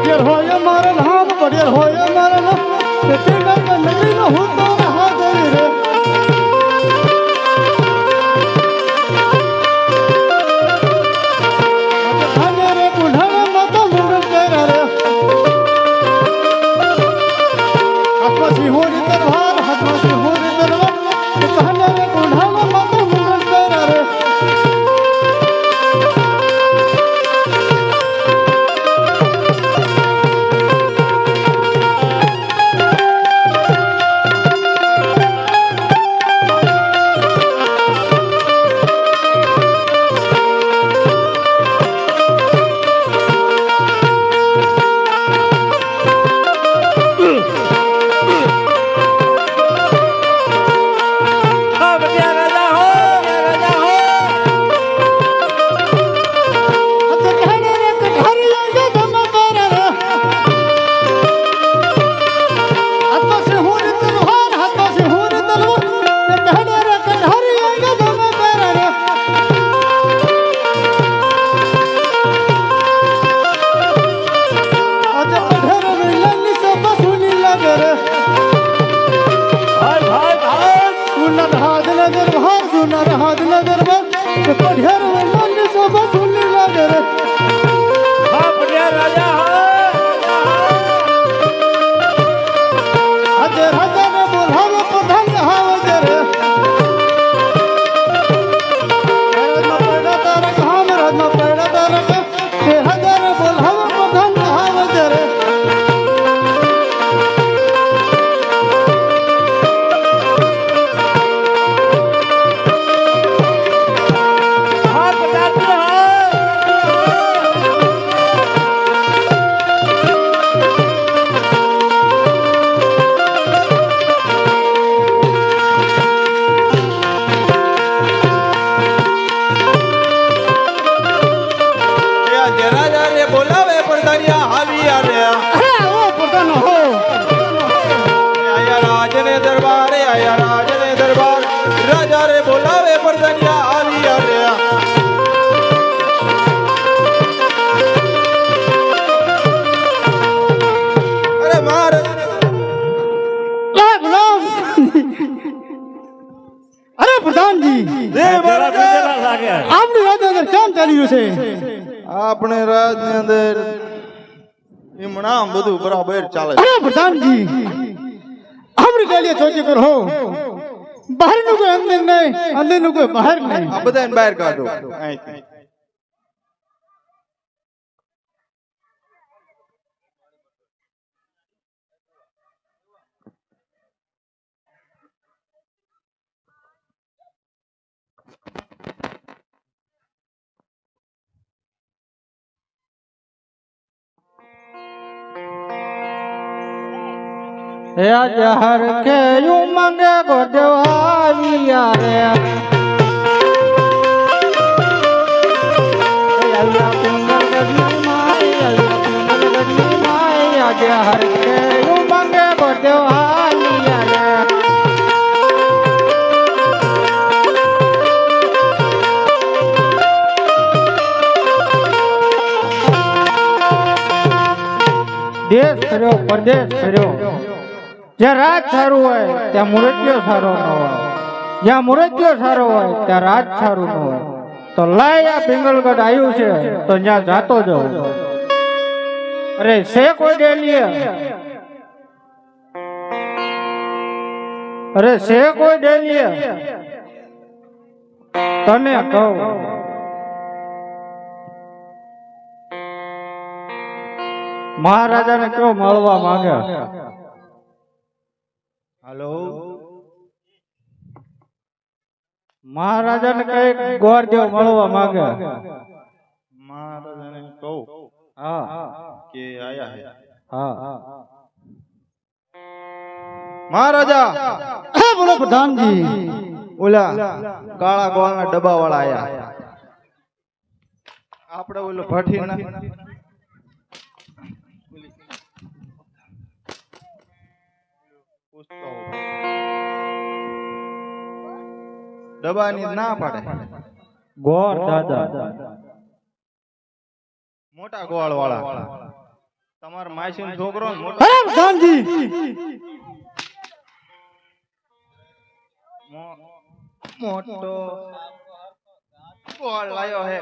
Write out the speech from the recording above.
પટેલ હોય મારા નામ પટેલ હોય મારા નામ તેથી ગંગા નદીનો હું તો આપણે રાજની અંદર ઈમણામ બધું બરાબર ચાલે છે. પ્રધાનજી. આપણે ગાડીએ ચોકી પર હો. બહારનું કોઈ અંદર નહીં અંદરનું કોઈ બહાર નહીં. આ બધાને બહાર કાઢો. અહીંથી. હે જહર કે ઉમંગે ગોડવાવિયા રે. હર કે ઉમંગે ગોડવાવિયા રે. દેશ ફર્યો પરદેશ ફર્યો જ્યાં રાજ સારું હોય, ત્યાં મુરત્યો સારો ન હોય. જ્યાં મુરત્યો સારો હોય, ત્યાં રાજ સારું ન હોય. તો લાય આ પિંગલગઢ આવ્યું છે, તો ત્યાં જાતો જાઉં અરે છે કોઈ ડેલીએ? અરે છે કોઈ ડેલીએ? તને કહું. મહારાજાને કયો મળવા માંગે હાલો? મહારાજાને કઈ ગોર દેવ મળવા માંગે. મહારાજાને કહું હા. કે આયા હે. હા. મહારાજા! હા બોલો પ્રધાનજી. ઓલા કાળા ગોળના ડબ્બા વાળા આયા. આપણે ઓલો ભઠી ના ડબ્બાની ના પાડે. ગોળ દાદા. મોટા ગોળ વાળા તમારા માસીનો છોકરો મોટો અરે પ્રધાનજી મોટો બોલ લાયો હે